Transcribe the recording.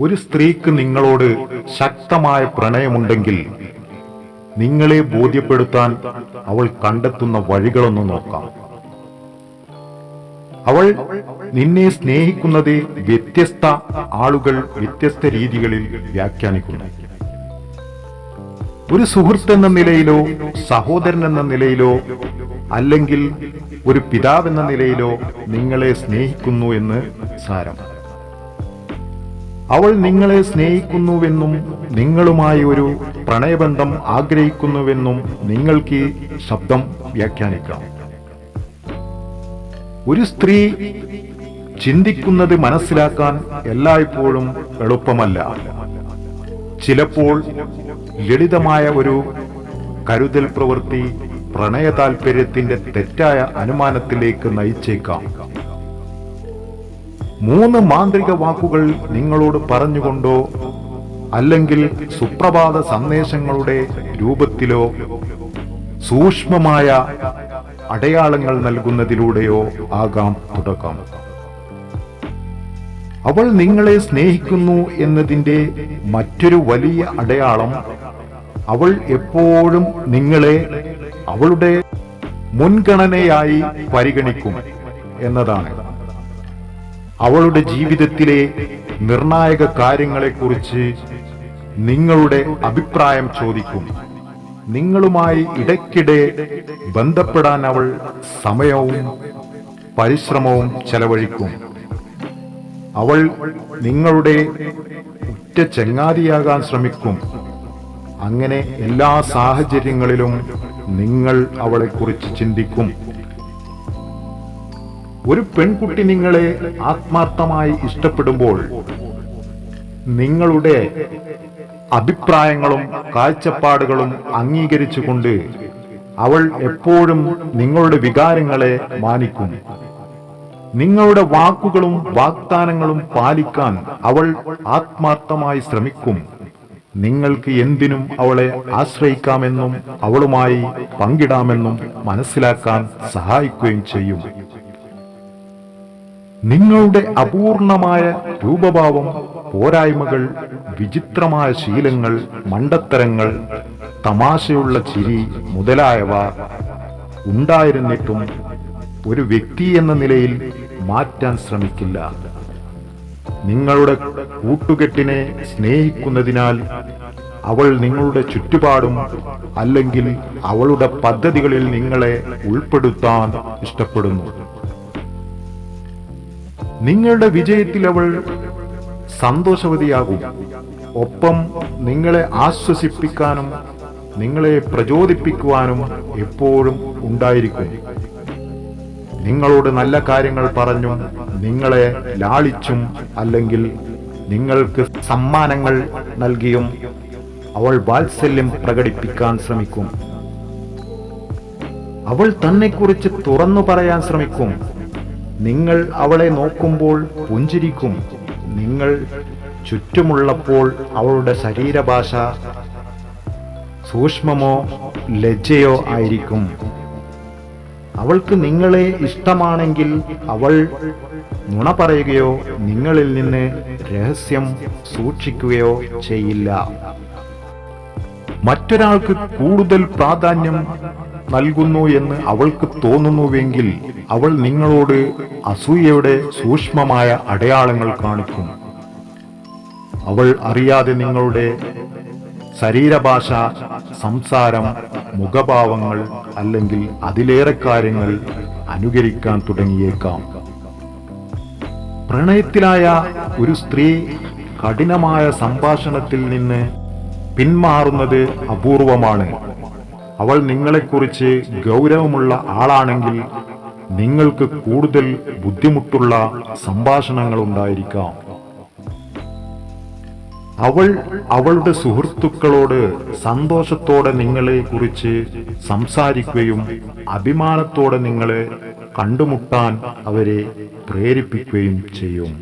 ഒരു സ്ത്രീക്ക് നിങ്ങളോട് ശക്തമായ പ്രണയമുണ്ടെങ്കിൽ നിങ്ങളെ ബോധ്യപ്പെടുത്താൻ അവൾ കണ്ടെത്തുന്ന വഴികളൊന്ന് നോക്കാം. അവൾ നിന്നെ സ്നേഹിക്കുന്നത് വ്യത്യസ്ത ആളുകൾ വ്യത്യസ്ത രീതികളിൽ വ്യാഖ്യാനിക്കുന്നു. ഒരു സുഹൃത്ത് എന്ന നിലയിലോ സഹോദരൻ എന്ന നിലയിലോ അല്ലെങ്കിൽ ഒരു പിതാവ് എന്ന നിലയിലോ നിങ്ങളെ സ്നേഹിക്കുന്നു എന്ന് സാരം. അവൾ നിങ്ങളെ സ്നേഹിക്കുന്നുവെന്നും നിങ്ങളുമായി ഒരു പ്രണയബന്ധം ആഗ്രഹിക്കുന്നുവെന്നും നിങ്ങൾക്ക് ശബ്ദം വ്യാഖ്യാനിക്കാം. ഒരു സ്ത്രീ ചിന്തിക്കുന്നത് മനസ്സിലാക്കാൻ എല്ലായ്പ്പോഴും എളുപ്പമല്ല. ചിലപ്പോൾ ലളിതമായ ഒരു കരുതൽ പ്രവൃത്തി പ്രണയ താൽപര്യത്തിന്റെ തെറ്റായ അനുമാനത്തിലേക്ക് നയിച്ചേക്കാം. മൂന്ന് മാന്ത്രിക വാക്കുകൾ നിങ്ങളോട് പറഞ്ഞുകൊണ്ടോ അല്ലെങ്കിൽ സുപ്രഭാത സന്ദേശങ്ങളുടെ രൂപത്തിലോ സൂക്ഷ്മമായ അടയാളങ്ങൾ നൽകുന്നതിലൂടെയോ ആകാം തുടക്കം. അവൾ നിങ്ങളെ സ്നേഹിക്കുന്നു എന്നതിന്റെ മറ്റൊരു വലിയ അടയാളം അവൾ എപ്പോഴും നിങ്ങളെ അവളുടെ മുൻഗണനയായി പരിഗണിക്കും എന്നതാണ്. അവളുടെ ജീവിതത്തിലെ നിർണായക കാര്യങ്ങളെക്കുറിച്ച് നിങ്ങളുടെ അഭിപ്രായം ചോദിക്കും. നിങ്ങളുമായി ഇടയ്ക്കിടെ ബന്ധപ്പെടാൻ അവൾ സമയവും പരിശ്രമവും ചെലവഴിക്കും. അവൾ നിങ്ങളുടെ ഉറ്റ ചെങ്ങാതിയാകാൻ ശ്രമിക്കും. അങ്ങനെ എല്ലാ സാഹചര്യങ്ങളിലും നിങ്ങൾ അവളെക്കുറിച്ച് ചിന്തിക്കും. ഒരു പെൺകുട്ടി നിങ്ങളെ ആത്മാർത്ഥമായി ഇഷ്ടപ്പെടുമ്പോൾ നിങ്ങളുടെ അഭിപ്രായങ്ങളും കാഴ്ചപ്പാടുകളും അംഗീകരിച്ചുകൊണ്ട് അവൾ എപ്പോഴും നിങ്ങളുടെ വികാരങ്ങളെ മാനിക്കും. നിങ്ങളുടെ വാക്കുകളും വാഗ്ദാനങ്ങളും പാലിക്കാൻ അവൾ ആത്മാർത്ഥമായി ശ്രമിക്കും. നിങ്ങൾക്ക് എന്തിനും അവളെ ആശ്രയിക്കാമെന്നും അവളുമായി പങ്കിടാമെന്നും മനസ്സിലാക്കാൻ സഹായിക്കുകയും ചെയ്യും. നിങ്ങളുടെ അപൂർണമായ രൂപഭാവം പോരായ്മകൾ വിചിത്രമായ ശീലങ്ങൾ മണ്ടത്തരങ്ങൾ തമാശയുള്ള ചിരി മുതലായവ ഉണ്ടായിരുന്നിട്ടും ഒരു വ്യക്തി എന്ന നിലയിൽ മാറ്റാൻ ശ്രമിക്കില്ല. നിങ്ങളുടെ കൂട്ടുകെട്ടിനെ സ്നേഹിക്കുന്നതിനാൽ അവൾ നിങ്ങളുടെ ചുറ്റുപാടും അല്ലെങ്കിൽ അവളുടെ പദ്ധതികളിൽ നിങ്ങളെ ഉൾപ്പെടുത്താൻ ഇഷ്ടപ്പെടുന്നു. നിങ്ങളുടെ വിജയത്തിൽ അവൾ സന്തോഷവതിയാകും. ഒപ്പം നിങ്ങളെ ആശ്വസിപ്പിക്കാനും നിങ്ങളെ പ്രചോദിപ്പിക്കുവാനും എപ്പോഴും ഉണ്ടായിരിക്കും. നിങ്ങളോട് നല്ല കാര്യങ്ങൾ പറഞ്ഞും നിങ്ങളെ ലാളിച്ചും അല്ലെങ്കിൽ നിങ്ങൾക്ക് സമ്മാനങ്ങൾ നൽകിയും അവൾ വാത്സല്യം പ്രകടിപ്പിക്കാൻ ശ്രമിക്കും. അവൾ തന്നെക്കുറിച്ച് തുറന്നു പറയാൻ ശ്രമിക്കും. നിങ്ങൾ അവളെ നോക്കുമ്പോൾ പുഞ്ചിരിക്കും. നിങ്ങൾ ചുറ്റുമുള്ളപ്പോൾ അവളുടെ ശരീരഭാഷ സൂക്ഷ്മമോ ലജ്ജയോ ആയിരിക്കും. അവൾക്ക് നിങ്ങളെ ഇഷ്ടമാണെങ്കിൽ അവൾ നുണ പറയുകയോ നിങ്ങളിൽ നിന്ന് രഹസ്യം സൂക്ഷിക്കുകയോ ചെയ്യില്ല. മറ്റൊരാൾക്ക് കൂടുതൽ പ്രാധാന്യം നൽകുന്നു എന്ന് അവൾക്ക് തോന്നുന്നുവെങ്കിൽ അവൾ നിങ്ങളോട് അസൂയയുടെ സൂക്ഷ്മമായ അടയാളങ്ങൾ കാണിക്കും. അവൾ അറിയാതെ നിങ്ങളുടെ ശരീരഭാഷ സംസാരം മുഖഭാവങ്ങൾ അല്ലെങ്കിൽ അതിലേറെ കാര്യങ്ങൾ അനുകരിക്കാൻ തുടങ്ങിയേക്കാം. പ്രണയത്തിലായ ഒരു സ്ത്രീ കഠിനമായ സംഭാഷണത്തിൽ നിന്ന് പിന്മാറുന്നത് അപൂർവമാണ്. അവൾ നിങ്ങളെക്കുറിച്ച് ഗൗരവമുള്ള ആളാണെങ്കിൽ നിങ്ങൾക്ക് കൂടുതൽ ബുദ്ധിമുട്ടുള്ള സംഭാഷണങ്ങൾ ഉണ്ടായിരിക്കാം. അവൾ അവളുടെ സുഹൃത്തുക്കളോട് സന്തോഷത്തോടെ നിങ്ങളെ കുറിച്ച് സംസാരിക്കുകയും അഭിമാനത്തോടെ നിങ്ങളെ കണ്ടുമുട്ടാൻ അവരെ പ്രേരിപ്പിക്കുകയും ചെയ്യും.